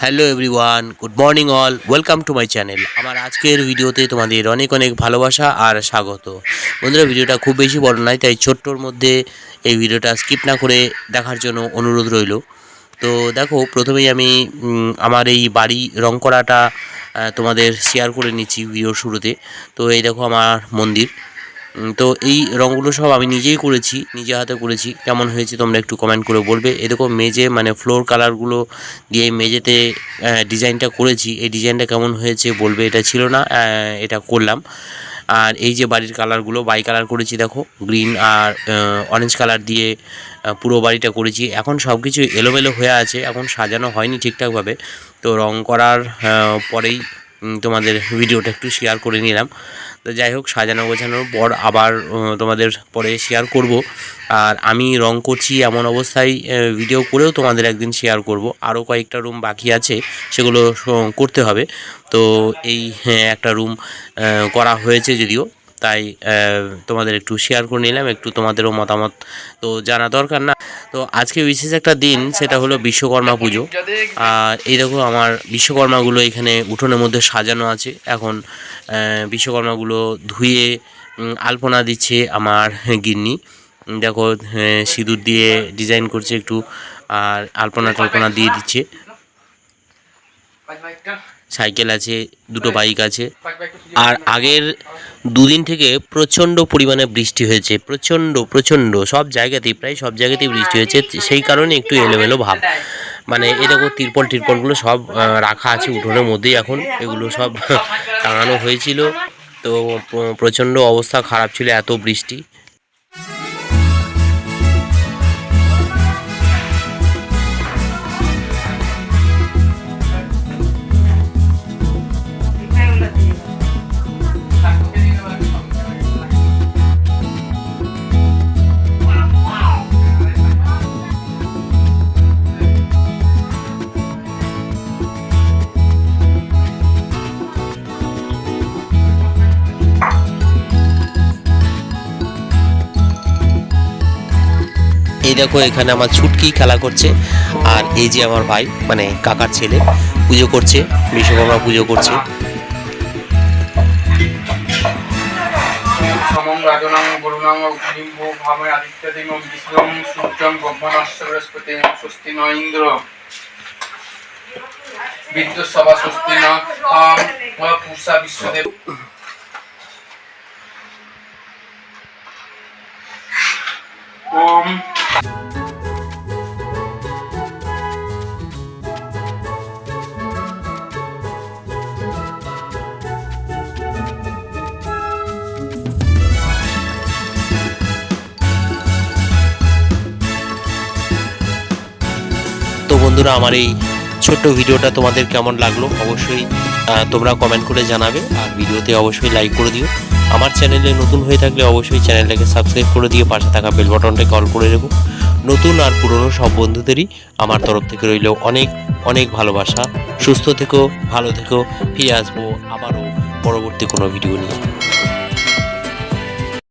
Hello everyone good morning all welcome to my channel আমার আজকের ভিডিওতে তোমাদের অনেক অনেক ভালোবাসা আর স্বাগত। বন্ধুরা, ভিডিওটা খুব বেশি বড় নয়, তাই ছোট্টর মধ্যে এই ভিডিওটা স্কিপ না করে দেখার জন্য অনুরোধ রইল। তো দেখো, প্রথমেই আমি আমার এই বাড়ি রং করাটা তোমাদের শেয়ার করে নিচ্ছি ভিডিওর শুরুতে। তো এই দেখো আমার মন্দির। তো এই রঙগুলো সব আমি নিজেই করেছি, নিজে হাতে করেছি। কেমন হয়েছে তোমরা একটু কমেন্ট করে বলবে। এরকম মেজে মানে ফ্লোর কালারগুলো দিয়ে মেজেতে ডিজাইনটা করেছি। এই ডিজাইনটা কেমন হয়েছে বলবে, এটা ছিল না এটা করলাম। আর এই যে বাড়ির কালারগুলো বাই কালার করেছি দেখো গ্রিন আর অরেঞ্জ কালার দিয়ে পুরো বাড়িটা করেছি। এখন সব কিছু এলোমেলো হয়ে আছে, এখন সাজানো হয়নি ঠিকঠাকভাবে। তো রং করার পরেই তোমাদের ভিডিওটা একটু শেয়ার করে নিলাম। তো যাই হোক সাজানো গোছানোর পর আবার তোমাদের পরে শেয়ার করব। আর আমি রং করছি এমন অবস্থায় ভিডিও করেও তোমাদের একদিন শেয়ার করব। আরও কয়েকটা রুম বাকি আছে সেগুলো করতে হবে। তো এই হ্যাঁ, একটা রুম করা হয়েছে যদিও। তাই তোমাদের একটু শেয়ার করে নিলাম, একটু তোমাদেরও মতামত তো জানা দরকার না। তো আজকে বিশেষ একটা দিন, সেটা হলো বিশ্বকর্মা পুজো। এই দেখো আমার বিশ্বকর্মাগুলো এখানে উঠোনের মধ্যে সাজানো আছে। এখন বিশ্বকর্মাগুলো ধুয়ে আলপনা দিচ্ছে আমার গিন্নি। দেখো সিঁদুর দিয়ে ডিজাইন করছে একটু, আর আলপনা টালপনা দিয়ে দিচ্ছে। সাইকেল আছে, দুটো বাইক আছে। আর আগের দুদিন থেকে প্রচণ্ড পরিমাণে বৃষ্টি হয়েছে, প্রচণ্ড প্রচণ্ড, সব জায়গাতেই, প্রায় সব জায়গাতেই বৃষ্টি হয়েছে, সেই কারণে একটু এলোমেলো ভাব। মানে এরকম তিরপল টিরপলগুলো সব রাখা আছে উঠোনের মধ্যেই এখন, এগুলো সব টাঙানো হয়েছিল। তো প্র- প্রচণ্ড অবস্থা, খারাপ ছিল, এত বৃষ্টি। এই দেখো, এখানে আমার ছুটকি খেলা করছে। আর এই যে আমার ভাই মানে কাকার ছেলে, পুজো করছে, বিশ্বকর্মা পুজো করছে। বিদ্যুৎ সভা, স্বস্তি পূষা, বিশ্বদেব। বন্ধুরা, আমার এই ছোট্ট ভিডিওটা তোমাদের কেমন লাগল অবশ্যই তোমরা কমেন্ট করে জানাবে আর ভিডিওতে অবশ্যই লাইক করে দিও। আমার চ্যানেলে নতুন হয়ে থাকলে অবশ্যই চ্যানেলটাকে সাবস্ক্রাইব করে দিয়ে পাশে থাকা বেল বাটনটাকে অল করে রেখো। নতুন আর পুরনো সব বন্ধুদেরই আমার তরফ থেকে রইল অনেক অনেক ভালোবাসা। সুস্থ থেকো, ভালো থেকো, ফিরে আসব আবারও পরবর্তী কোনো ভিডিও নিয়ে।